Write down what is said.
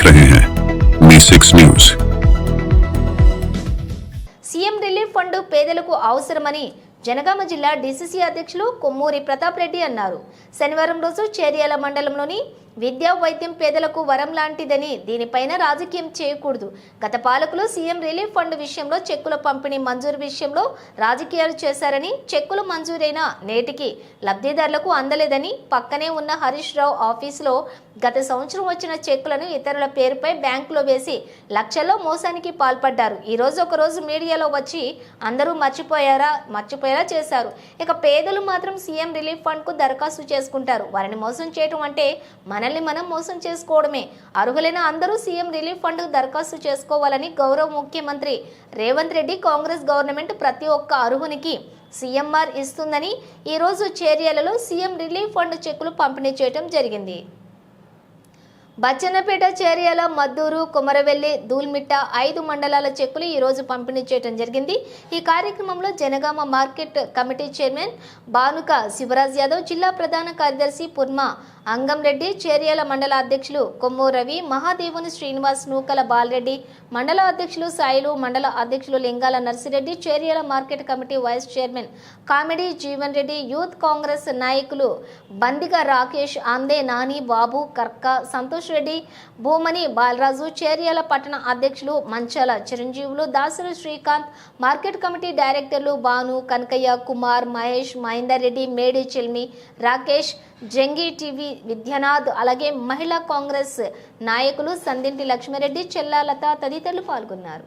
देख रहे हैं मी six news CM relief fund పేదలకు అవసరమని జనగామ జిల్లా డీసీసీ అధ్యక్షులు కొమ్మూరి ప్రతాప్ రెడ్డి అన్నారు. శనివారం రోజు చేర్యాల మండలంలోని విద్యా వైద్యం పేదలకు వరం లాంటిదని దీనిపైన రాజకీయం చేయకూడదు. గత పాలకులు సీఎం రిలీఫ్ ఫండ్ విషయంలో చెక్కుల పంపిణీ మంజూరు విషయంలో రాజకీయాలు చేశారని చెక్కులు మంజూరైన నేటికి లబ్ధిదారులకు అందలేదని పక్కనే ఉన్న హరీష్ రావు ఆఫీసులో గత సంవత్సరం వచ్చిన చెక్కులను ఇతరుల పేరుపై బ్యాంకులో వేసి లక్షల్లో మోసానికి పాల్పడ్డారు. ఈ రోజు మీడియాలో వచ్చి అందరూ మర్చిపోయారా? మర్చిపోయేలా చేశారు. ఇక పేదలు మాత్రం సీఎం రిలీఫ్ ఫండ్కు దరఖాస్తు చేసుకుంటారు. వారిని మోసం చేయటం అంటే మనల్ని మనం మోసం చేసుకోవడమే. అర్హులైన అందరూ సీఎం రిలీఫ్ ఫండ్ దరఖాస్తు చేసుకోవాలని గౌరవ ముఖ్యమంత్రి రేవంత్ రెడ్డి కాంగ్రెస్ గవర్నమెంట్ ప్రతి ఒక్క అర్హునికి సీఎంఆర్ ఇస్తుందని ఈరోజు చేర్యలలో సీఎం రిలీఫ్ ఫండ్ చెక్కులు పంపిణీ చేయడం జరిగింది. బచ్చన్నపేట చేర్యాల మద్దూరు కుమరవెల్లి దూల్మిట్ట ఐదు మండలాల చెక్కులు ఈరోజు పంపిణీ చేయడం జరిగింది. ఈ కార్యక్రమంలో Jangaon market committee chairman Bhanuka Shivaraj Yadav జిల్లా ప్రధాన కార్యదర్శి పుర్మ అంగంరెడ్డి చేర్యాల మండల అధ్యక్షులు కొమ్ము రవి మహాదేవుని శ్రీనివాస్ నూకల బాలరెడ్డి మండల అధ్యక్షులు సాయిలు మండల అధ్యక్షులు Lingala Narsireddy Cheryala market committee vice chairman comedy Jeevan Reddy youth Congress నాయకులు బందిగ రాకేష్ అందే నాని బాబు కర్క సంతోష్ రెడ్డి భూమని బాలరాజు చేర్యాల పట్టణ అధ్యక్షులు Manchala Chiranjeevulu Dasari Srikanth market committee directors Bhanu Kanakaiah Kumar Mahesh Mahender Reddy Medi Chilmi Rakesh Jangi TV Vidyanath అలాగే మహిళా కాంగ్రెస్ నాయకులు సందింటి లక్ష్మారెడ్డి చెల్లాలత తదితరులు పాల్గొన్నారు.